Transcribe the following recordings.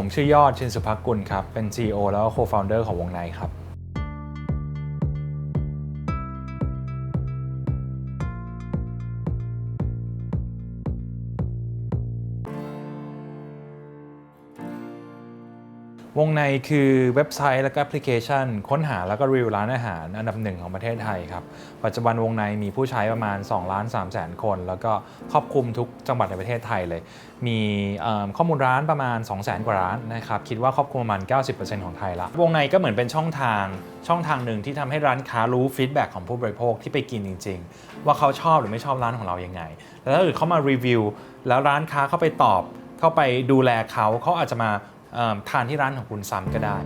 ผมชื่อยอดชินสุภกุลครับ เป็น CEO แล้วก็ Co-founder ของวงในครับ วงในคือเว็บไซต์และก็แอปพลิเคชัน ค้นหาแล้วก็รีวิวร้านอาหารอันดับหนึ่งของประเทศไทยครับ ปัจจุบันวงในมีผู้ใช้ประมาณ2ล้าน3แสนคน แล้วก็ครอบคลุมทุกจังหวัดในประเทศไทยเลย มีข้อมูลร้านประมาณ 2 0 0แสนกว่าร้านนะครับ คิดว่าครอบคลุมประมาณ 90%ของไทยละวงในก็เหมือนเป็นช่องทางช่องทางหนึ่งที่ทำให้ร้านค้ารู้ฟีดแบ็กของผู้บริโภคที่ไปกินจริง ๆ ว่าเขาชอบหรือไม่ชอบร้านของเรายังไง แล้วถ้าเกิดเขามารีวิวแล้วร้านค้าเข้าไปตอบเข้าไปดูแลเขาเขาอาจจะมา ทานที่ร้านของคุณซ้ำก็ได้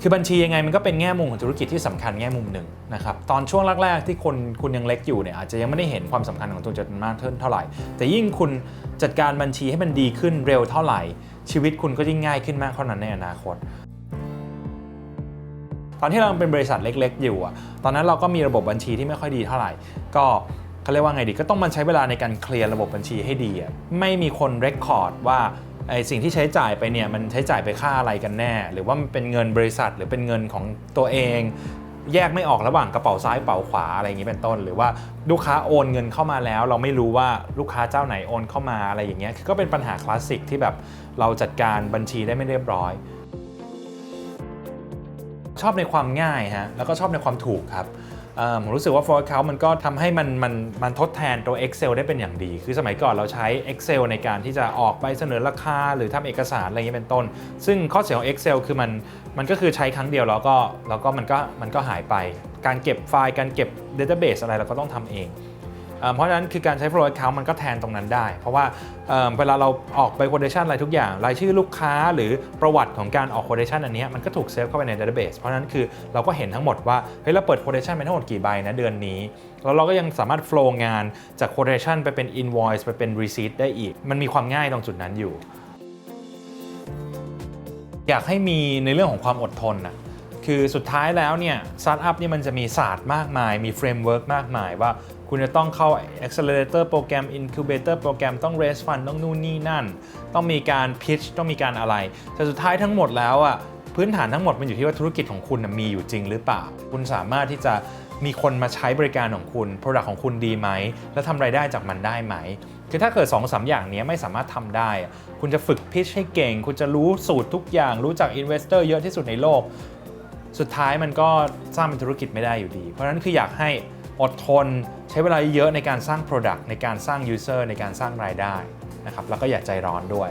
คือบัญชียังไงมันก็เป็นแง่มุมของธุรกิจที่สำคัญแง่มุมหนึ่งนะครับตอนช่วงแรกๆที่คนคุณยังเล็กอยู่เนี่ยอาจจะยังไม่ได้เห็นความสำคัญของตัวจดมากเท่าไหร่ แต่ยิ่งคุณจัดการบัญชีให้มันดีขึ้นเร็วเท่าไหร่ ชีวิตคุณก็ยิ่งง่ายขึ้นมากเท่านั้นในอนาคตตอนที่เราเป็นบริษัทเล็ก ๆ อยู่อะตอนนั้นเราก็มีระบบบัญชีที่ไม่ค่อยดีเท่าไหร่ ก็เขาเรียกว่าไงดี ก็ต้องมันใช้เวลาในการเคลียร์ระบบบัญชีให้ดีอะไม่มีคนเรคคอร์ดว่า ไอสิ่งที่ใช้จ่ายไปเนี่ยมันใช้จ่ายไปค่าอะไรกันแน่ หรือว่ามันเป็นเงินบริษัทหรือเป็นเงินของตัวเอง แยกไม่ออกระหว่างกระเป๋าซ้ายกระเป๋าขวาอะไรอย่างนี้เป็นต้น หรือว่าลูกค้าโอนเงินเข้ามาแล้ว เราไม่รู้ว่าลูกค้าเจ้าไหนโอนเข้ามาอะไรอย่างเงี้ยก็เป็นปัญหาคลาสสิกที่แบบเราจัดการบัญชีได้ไม่เรียบร้อย ชอบในความง่ายฮะแล้วก็ชอบในความถูกครับ ผมรู้สึกว่า for account มันก็ทำให้มันมันมันทดแทนตัว Excel ได้เป็นอย่างดี คือสมัยก่อนเราใช้ Excel ในการที่จะออกไปเสนอราคา หรือทำเอกสารอะไรอย่างนี้เป็นต้น ซึ่งข้อเสียของ Excel คือมันมันก็คือใช้ครั้งเดียวแล้วก็แล้วก็มันก็มันก็หายไป การเก็บไฟล์การเก็บ Database อะไรเราก็ต้องทำเอง เพราะฉะนั้นคือการใช้ flow account มันก็แทนตรงนั้นได้ เพราะว่าเเวลาเราออกไป quotation อะไรทุกอย่าง รายชื่อลูกค้าหรือประวัติของการออก quotation อันนี้มันก็ถูกเซฟเข้าไปใน database เพราะฉะนั้นคือเราก็เห็นทั้งหมดว่าเฮ้ยเราเปิด quotation ไปทั้งหมดกี่ใบนะเดือนนี้ แล้วเราก็ยังสามารถ flow งานจาก quotation ไปเป็น invoice ไปเป็น receipt ได้อีก มันมีความง่ายตรงจุดนั้นอยู่ อยากให้มีในเรื่องของความอดทนนะ คือสุดท้ายแล้วเนี่ยสตาร์ทอัพนี่มันจะมีศาสตร์มากมาย มีเฟรมเวิร์กมากมายว่าคุณจะต้องเข้า accelerator โปรแกรม incubator โปรแกรมต้อง raise fund ต้องนู่นนี่นั่น ต้องมีการ pitch ต้องมีการอะไร แต่สุดท้ายทั้งหมดแล้วอะพื้นฐานทั้งหมดมันอยู่ที่ว่าธุรกิจของคุณมีอยู่จริงหรือเปล่า คุณสามารถที่จะมีคนมาใช้บริการของคุณ Product ของคุณดีไหม แล้วทำรายได้จากมันได้ไหม คือถ้าเกิด2อสอย่างนี้ไม่สามารถทำได้ คุณจะฝึกพิชให้เก่ง คุณจะรู้สูตรทุกอย่าง รู้จัก investor เยอะที่สุดในโลก สุดท้ายมันก็สร้างเป็นธุรกิจไม่ได้อยู่ดี เพราะฉะนั้นคืออยากให้อดทนใช้เวลาเยอะในการสร้าง Product ในการสร้าง User ในการสร้างรายได้นะครับแล้วก็อย่าใจร้อนด้วย